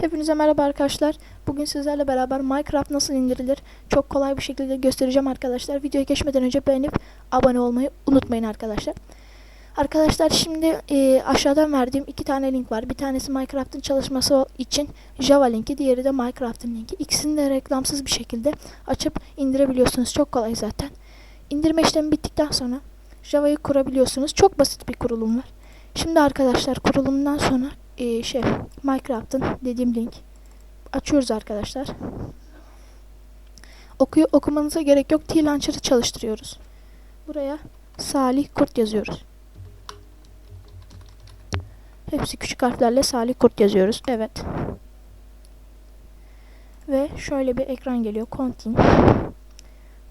Hepinize merhaba arkadaşlar. Bugün sizlerle beraber Minecraft nasıl indirilir çok kolay bir şekilde göstereceğim arkadaşlar. Videoya geçmeden önce beğenip abone olmayı unutmayın arkadaşlar. Arkadaşlar şimdi e, aşağıdan verdiğim iki tane link var. Bir tanesi Minecraft'ın çalışması için Java linki, diğeri de Minecraft'ın linki. İkisini de reklamsız bir şekilde açıp indirebiliyorsunuz. Çok kolay zaten. İndirme işlemi bittikten sonra Java'yı kurabiliyorsunuz. Çok basit bir kurulum var. Şimdi arkadaşlar kurulumdan sonra e, şey Minecraft'ın dediğim link açıyoruz arkadaşlar. Okuyor okumanıza gerek yok. T-Launcher'ı çalıştırıyoruz. Buraya Salih Kurt yazıyoruz. Hepsi küçük harflerle Salih Kurt yazıyoruz. Evet. Ve şöyle bir ekran geliyor. Continue.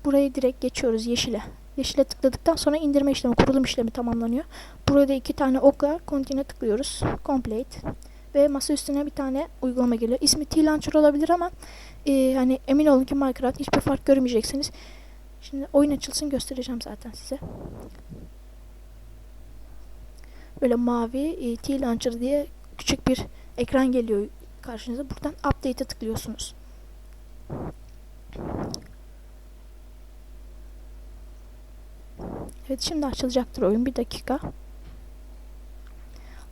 Burayı direkt geçiyoruz yeşile. Yeşile tıkladıktan sonra indirme işlemi, kurulum işlemi tamamlanıyor. Burada iki tane okla Continue'e tıklıyoruz. Complete. Ve masa üstüne bir tane uygulama geliyor. İsmi T-Launcher olabilir ama e, hani emin olun ki Minecraft hiçbir fark görmeyeceksiniz. Şimdi oyun açılsın göstereceğim zaten size. Böyle mavi e, T-Launcher diye küçük bir ekran geliyor karşınıza. Buradan Update'e tıklıyorsunuz. Evet şimdi açılacaktır oyun. Bir dakika.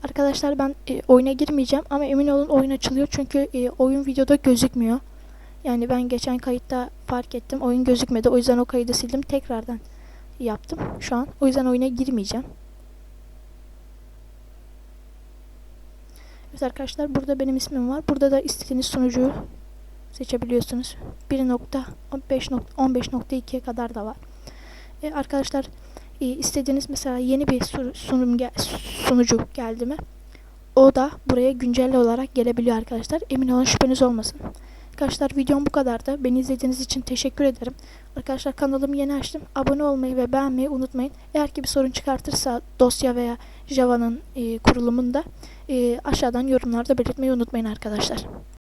Arkadaşlar ben e, oyuna girmeyeceğim ama emin olun oyun açılıyor çünkü e, oyun videoda gözükmüyor. Yani ben geçen kayıtta fark ettim oyun gözükmedi o yüzden o kaydı sildim tekrardan yaptım şu an. O yüzden oyuna girmeyeceğim. Evet arkadaşlar burada benim ismim var. Burada da istediğiniz sunucuyu seçebiliyorsunuz. 1.15.15.2'ye kadar da var. E, arkadaşlar istediğiniz mesela yeni bir su- sunum gel- sunucu geldi mi o da buraya güncel olarak gelebiliyor arkadaşlar. Emin olun şüpheniz olmasın. Arkadaşlar videom bu kadardı. Beni izlediğiniz için teşekkür ederim. Arkadaşlar kanalımı yeni açtım. Abone olmayı ve beğenmeyi unutmayın. Eğer ki bir sorun çıkartırsa dosya veya Java'nın e, kurulumunda e, aşağıdan yorumlarda belirtmeyi unutmayın arkadaşlar.